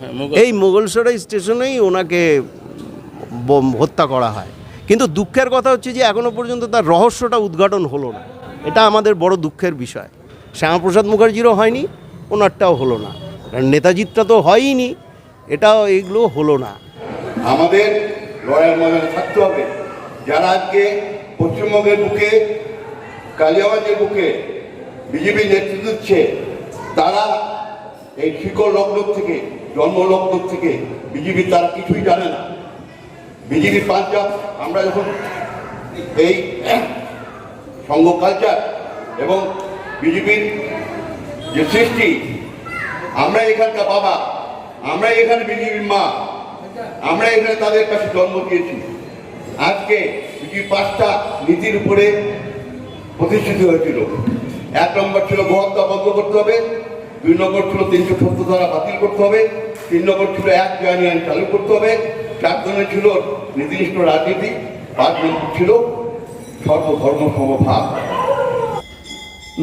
হ্যাঁ, মোগল এই মোগলসরাই স্টেশনেই ওনাকে হত্যা করা হয়। কিন্তু দুঃখের কথা হচ্ছে যে এখনও পর্যন্ত তার রহস্যটা উদ্ঘাটন হলো না। এটা আমাদের বড় দুঃখের বিষয়। শ্যামাপ্রসাদ মুখার্জিরও হয়নি ওনারটাও হলো না। কারণ নেতাজিরটা তো হয়ইনি এটাও এগুলো হলো না। আমাদের লড়াইয়ের ময়দানে থাকতে হবে। যারা আজকে পশ্চিমবঙ্গের বুকে কালিয়াগঞ্জের বুকে বিজেপি নেতৃত্ব দিচ্ছে তারা এই শিকড় লগ্ন থেকে জন্ম লগ্ন থেকে বিজেপি তারা কিছুই জানে না। বিজেপি পাঞ্জাব, আমরা যখন এই সংঘ কালচার এবং বিজেপির যে সৃষ্টি, আমরা এখানকার বাবা, আমরা এখানে বিজেপির মা, আমরা এখানে তাদের কাছে জন্ম দিয়েছি। আজকে বিজেপি পাঁচটা নীতির উপরে প্রতিষ্ঠিত হয়েছিল। এক নম্বর ছিল গোহত্যা বন্ধ করতে হবে, দুই নম্বর ছিল তিনশো সত্তর ধারা বাতিল করতে হবে তিন নম্বর ছিল এক জানি আইন চালু করতে হবে। চার নম্বর ছিল নীতিনিষ্ঠ রাজনীতি পাঁচ নম্বর ছিল সর্বধর্ম সমভাব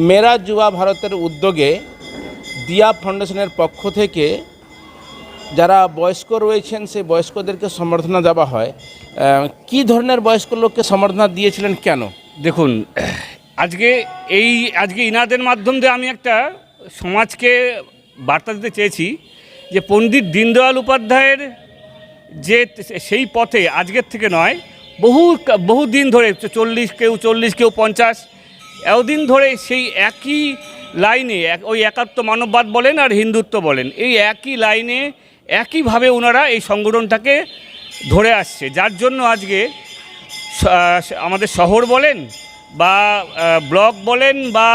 মেরা যুবা ভারতের উদ্যোগে দিয়া ফাউন্ডেশনের পক্ষ থেকে যারা বয়স্ক রয়েছেন সেই বয়স্কদেরকে সম্বর্ধনা দেওয়া হয়। কি ধরনের বয়স্ক লোককে সম্বর্ধনা দিয়েছিলেন কেন? দেখুন আজকে এই আজকে ইনাদের মাধ্যম দিয়ে আমি একটা সমাজকে বার্তা দিতে চেয়েছি। যে পণ্ডিত দীনদয়াল উপাধ্যায়ের যে সেই পথে, আজকের থেকে নয়, বহু বহু দিন ধরে, চল্লিশ, কেউ চল্লিশ, কেউ পঞ্চাশ, এতদিন ধরে সেই একই লাইনে ওই একাত্ম মানববাদ বলেন আর হিন্দুত্ব বলেন, এই একই লাইনে একইভাবে ওনারা এই সংগঠনটাকে ধরে আসছে। যার জন্য আজকে আমাদের শহর বলেন বা ব্লক বলেন বা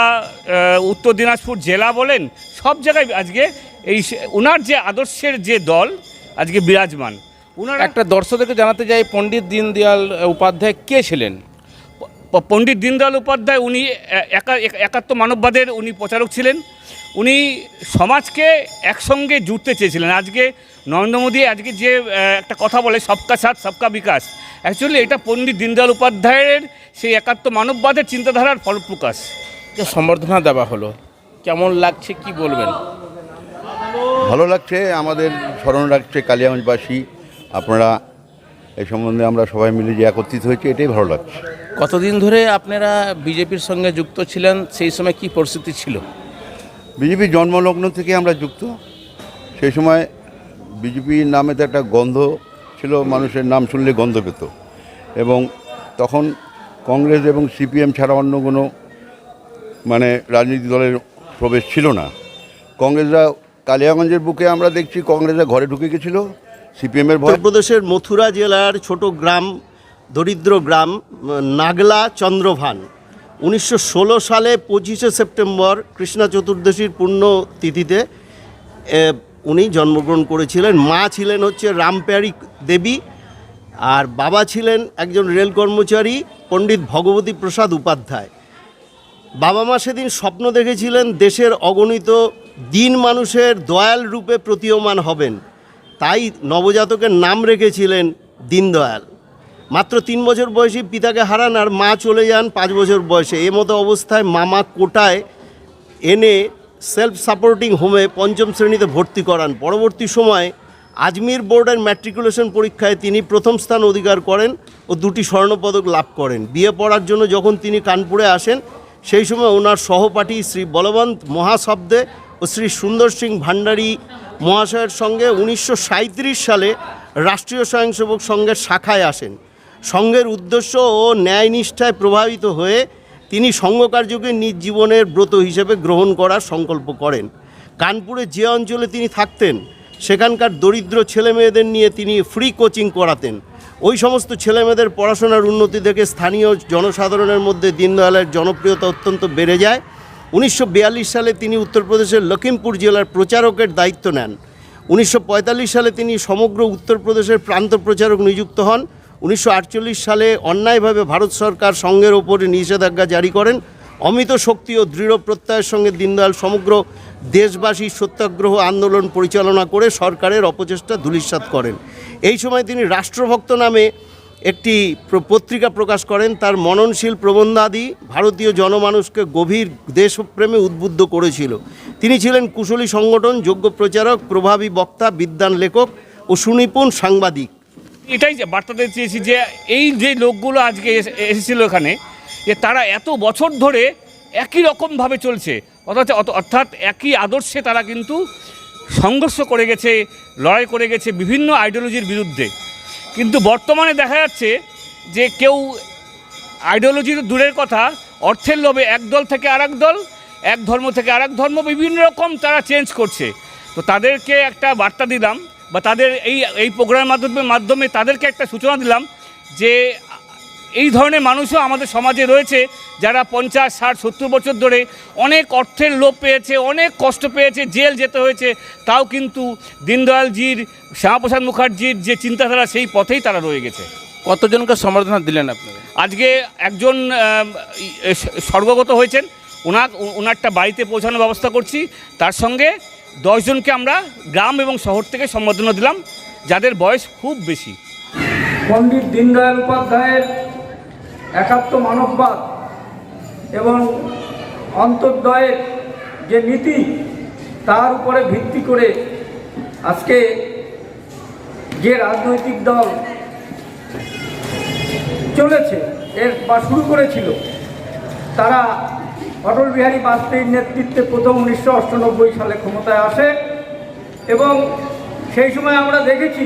উত্তর দিনাজপুর জেলা বলেন, সব জায়গায় আজকে এই সে- ওনার যে আদর্শের যে দল আজকে বিরাজমান ওনার একটা দর্শকদেরকে জানাতে চাই পণ্ডিত দীনদয়াল উপাধ্যায় কে ছিলেন? পণ্ডিত দীনদয়াল উপাধ্যায় উনি একা- একা- একাত্ম মানববাদের উনি প্রচারক ছিলেন। উনি সমাজকে একসঙ্গে জুড়তে চেয়েছিলেন। আজকে নরেন্দ্র মোদী আজকে যে একটা কথা বলে সবকা সাথ সবকা বিকাশ অ্যাকচুয়ালি এটা পণ্ডিত দীনদয়াল উপাধ্যায়ের সেই একাত্ম মানববাদের চিন্তাধারার ফলপ্রকাশ। সম্বর্ধনা দেওয়া হলো কেমন লাগছে কি বলবেন? ভালো লাগছে আমাদের স্মরণ রাখছে কালিয়াগঞ্জবাসী। আপনারা এই সম্বন্ধে আমরা সবাই মিলে যে একত্রিত হয়েছে এটাই ভালো লাগছে। কতদিন ধরে আপনারা বিজেপির সঙ্গে যুক্ত ছিলেন সেই সময় কি পরিস্থিতি ছিল? বিজেপি জন্মলগ্ন থেকে আমরা যুক্ত। সেই সময় বিজেপির নামে তো একটা গন্ধ ছিল মানুষের নাম শুনলে গন্ধ পেত। এবং তখন কংগ্রেস এবং সিপিএম ছাড়া অন্য কোনো মানে রাজনীতি দলের প্রবেশ ছিল না। কংগ্রেসরা কালিয়াগঞ্জের বুকে আমরা দেখছি কংগ্রেসরা ঘরে ঢুকে গেছিল, সিপিএমের উত্তরপ্রদেশের মথুরা জেলার ছোট গ্রাম, দরিদ্র গ্রাম, নাগলা চন্দ্রভান। উনিশশো ষোলো সালে পঁচিশে সেপ্টেম্বর কৃষ্ণা চতুর্দশীর পূর্ণ তিথিতে উনি জন্মগ্রহণ করেছিলেন। মা ছিলেন হচ্ছে রামপ্যারি দেবী, আর বাবা ছিলেন একজন রেল কর্মচারী, পণ্ডিত ভগবতী প্রসাদ উপাধ্যায়। বাবা মা সেদিন স্বপ্ন দেখেছিলেন দেশের অগণিত দিন মানুষের দয়াল রূপে প্রতীয়মান হবেন। তাই নবজাতকের নাম রেখেছিলেন দীনদয়াল। মাত্র তিন বছর বয়সী পিতাকে হারান আর মা চলে যান পাঁচ বছর বয়সে। এ মতো অবস্থায় মামা কোটায় এনে সেলফ সাপোর্টিং হোমে পঞ্চম শ্রেণীতে ভর্তি করান। পরবর্তী সময়ে আজমির বোর্ডের ম্যাট্রিকুলেশন পরীক্ষায় তিনি প্রথম স্থান অধিকার করেন ও দুটি স্বর্ণপদক লাভ করেন। বিয়ে পড়ার জন্য যখন তিনি কানপুরে আসেন, সেই সময় ওনার সহপাঠী শ্রী বলবন্ত মহাশব্দে শ্রী সুন্দর সিং ভান্ডারী মহাশয়ের সঙ্গে উনিশশো সাঁইত্রিশ সালে রাষ্ট্রীয় স্বয়ংসেবক সংঘের শাখায় আসেন। সংঘের উদ্দেশ্য ও ন্যায়নিষ্ঠায় প্রভাবিত হয়ে তিনি সংঘকার্যকে নিজ জীবনের ব্রত হিসেবে গ্রহণ করার সংকল্প করেন। কানপুরে যে অঞ্চলে তিনি থাকতেন, সেখানকার দরিদ্র ছেলেমেয়েদের নিয়ে তিনি ফ্রি কোচিং করাতেন। ওই সমস্ত ছেলেমেয়েদের পড়াশোনার উন্নতি দেখে স্থানীয় জনসাধারণের মধ্যে দীনদয়ালের জনপ্রিয়তা অত্যন্ত বেড়ে যায়। উনিশশো বিয়াল্লিশ সালে তিনি উত্তরপ্রদেশের লখিমপুর জেলার প্রচারকের দায়িত্ব নেন। উনিশশো পঁয়তাল্লিশ সালে তিনি সমগ্র উত্তরপ্রদেশের প্রান্ত প্রচারক নিযুক্ত হন। উনিশশো আটচল্লিশ সালে অন্যায়ভাবে ভারত সরকার সংঘের ওপরে নিষেধাজ্ঞা জারি করেন। অমিত শক্তি ও দৃঢ় প্রত্যয়ের সঙ্গে দীনদয়াল সমগ্র দেশবাসী সত্যাগ্রহ আন্দোলন পরিচালনা করে সরকারের অপচেষ্টা ধূলিসাৎ করেন। এই সময় তিনি রাষ্ট্রভক্ত নামে একটি পত্রিকা প্রকাশ করেন, তার মননশীল প্রবন্ধাদি ভারতীয় জনমানুষকে গভীর দেশপ্রেমে উদ্বুদ্ধ করেছিল। তিনি ছিলেন কুশলী সংগঠন, যোগ্য প্রচারক, প্রভাবী বক্তা, বিদ্বান লেখক ও সুনিপুণ সাংবাদিক। এটাই যে বার্তা দিতে চেয়েছি যে, এই যে লোকগুলো আজকে এসে- এসেছিল এখানে, যে তারা এত বছর ধরে একই রকমভাবে চলছে অর্থাৎ অর্থাৎ একই আদর্শে তারা কিন্তু সংঘর্ষ করে গেছে, লড়াই করে গেছে বিভিন্ন আইডিওলজির বিরুদ্ধে। কিন্তু বর্তমানে দেখা যাচ্ছে যে কেউ আইডিওলজি তো দূরের কথা, অর্থের লোভে এক দল থেকে আর দল, এক ধর্ম থেকে আর ধর্ম, বিভিন্ন রকম তারা চেঞ্জ করছে। তো তাদেরকে একটা বার্তা দিলাম বা তাদের এই এই প্রোগ্রামের মাধ্যমে মাধ্যমে তাদেরকে একটা সূচনা দিলাম যে এই ধরনের মানুষও আমাদের সমাজে রয়েছে যারা পঞ্চাশ ষাট সত্তর বছর ধরে অনেক অর্থের লোভ পেয়েছে অনেক কষ্ট পেয়েছে জেল যেতে হয়েছে। তাও কিন্তু দীনদয়ালজির শ্যামাপ্রসাদ মুখার্জির যে চিন্তাধারা সেই পথেই তারা রয়ে গেছে। কতজনকে সম্বর্ধনা দিলেন আপনারা? আজকে একজন স্বর্গগত হয়েছেন। ওনার ওনারটা বাড়িতে পৌঁছানোর ব্যবস্থা করছি। তার সঙ্গে দশজনকে আমরা গ্রাম এবং শহর থেকে সম্বর্ধনা দিলাম যাদের বয়স খুব বেশি। পণ্ডিত দীনদয়াল উপাধ্যায়ের একাত্ম মানববাদ এবং অন্তর্দয়ের যে নীতি, তার উপরে ভিত্তি করে আজকে যে রাজনৈতিক দল চলেছে, এর বা শুরু করেছিল, তারা অটল বিহারী বাজপেয়ীর নেতৃত্বে প্রথম উনিশশো সালে ক্ষমতায় আসে এবং সেই সময় আমরা দেখেছি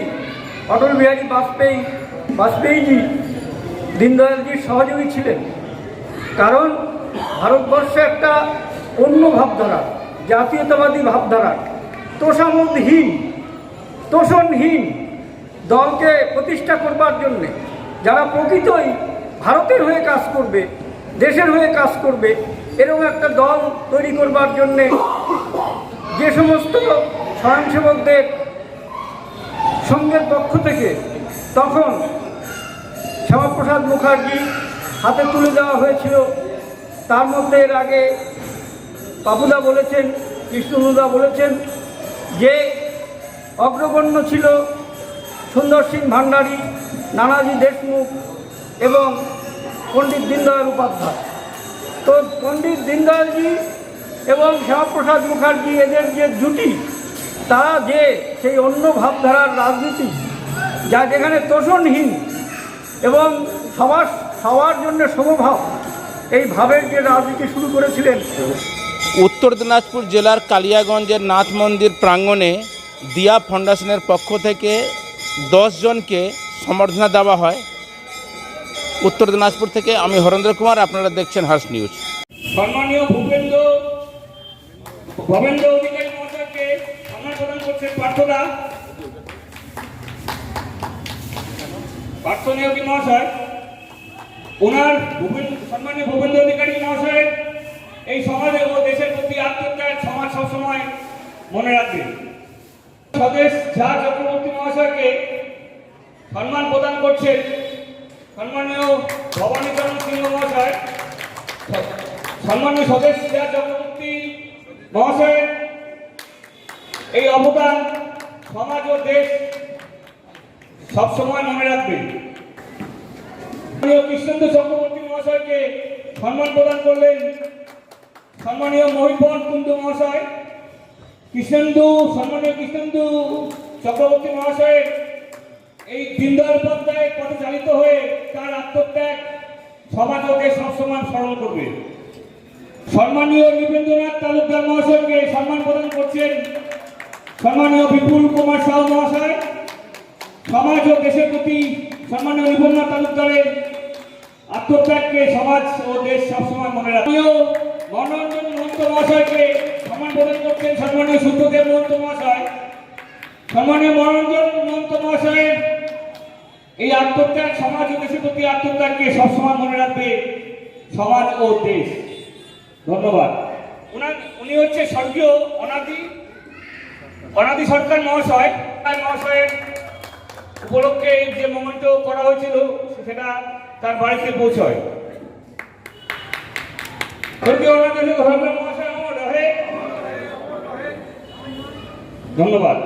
অটল বিহারী বাজপেয়ী, বাজপেয়ীজি দীনদয়ালজির সহযোগী ছিলেন। কারণ ভারতবর্ষে একটা অন্য ভাবধারা, জাতীয়তাবাদী ভাবধারা। তোষামোদহীন, তোষণহীন দলকে প্রতিষ্ঠা করবার জন্যে যারা প্রকৃতই ভারতের হয়ে কাজ করবে, দেশের হয়ে কাজ করবে, এরকম একটা দল তৈরি করবার জন্যে যে সমস্ত স্বয়ংসেবকদের সংঘের পক্ষ থেকে তখন শ্যামাপ্রসাদ মুখার্জি হাতে তুলে দেওয়া হয়েছিল। তার মধ্যে এর আগে বাবুদা বলেছেন কৃষ্ণনুদা বলেছেন যে অগ্রগণ্য ছিল সুন্দর সিং ভান্ডারী, নানাজি দেশমুখ এবং পণ্ডিত দীনদয়াল উপাধ্যায়। তো পণ্ডিত দীনদয়ালজি এবং শ্যামাপ্রসাদ মুখার্জি এদের যে জুটি, তারা যে সেই অন্য ভাবধারার রাজনীতি, যা যেখানে তোষণহীন এবং সবার সবার জন্য সমভাব। এই ভাবের যে রাজনীতি শুরু করেছিলেন। উত্তর দিনাজপুর জেলার কালিয়াগঞ্জের নাথ মন্দির প্রাঙ্গণে দিয়া ফাউন্ডেশনের পক্ষ থেকে জনকে সম্বর্ধনা দেওয়া হয়। উত্তর দিনাজপুর থেকে আমি হরেন্দ্র কুমার আপনারা দেখছেন হার্স নিউজ। সম্মানীয় ভূপেন্দ্র ভবেন্দ্র অধিকারী মহাশয়কে সম্মান প্রদান করছেন পার্থদা পার্থ নিয়োগী মহাশয়? ওনার সম্মানীয় ভূপেন্দ্র অধিকারী মহাশয়ের এই সমাজে ও দেশের প্রতি আত্মত্যাগ সমাজ সবসময় মনে রাখবে। স্বদেশ ঝা চক্রবর্তী মহাশয়কে সম্মান প্রদান করছেন সম্মানীয় ভবানীচরণ সিংহ মহাশয়। সম্মানীয় স্বদেশ ঝা চক্রবর্তী মহাশয়ের এই অবদান সমাজ ও দেশ সবসময় মনে রাখবে। কৃষ্ণেন্দু চক্রবর্তী মহাশয়কে সম্মান প্রদান করলেন সম্মানীয় মহিবন কুন্দু মহাশয়, কৃষ্ণেন্দু, সম্মানীয় কৃষ্ণেন্দু চক্রবর্তী মহাশয়ের এই দীনদয়াল উপাধ্যায়ের পথে চালিত হয়ে তার আত্মত্যাগ সমাজ ও দেশ সবসময় স্মরণ করবে। সম্মানীয় নৃপেন্দ্রনাথ তালুকদার মহাশয়কে সম্মান প্রদান করছেন সম্মানীয় বিপুল কুমার সাউ মহাশয়। সমাজ ও দেশের প্রতি সম্মানীয় নিপুণনাথ তালুকদারের আত্মত্যাগকে সমাজ ও দেশ সবসময় মনে রাখে। মনোরঞ্জন মহন্ত মহাশয়কে সম্মান প্রদান করছেন সম্মানীয় সূর্যদেব মহন্ত মহাশয়। সম্মানীয় মনোরঞ্জন মহন্ত মহাশয়ের এই আত্মত্যাগ, সমাজ ও দেশের প্রতি আত্মত্যাগকে সবসময় মনে রাখবে সমাজ ও দেশ। ধন্যবাদ। উনার, উনি হচ্ছে স্বর্গীয় অনাদি অনাদি সরকার মহাশয়। মহাশয়ের উপলক্ষে যে মোমেন্ট করা হয়েছিল সেটা তার বাড়িতে পৌঁছয়। ধন্যবাদ।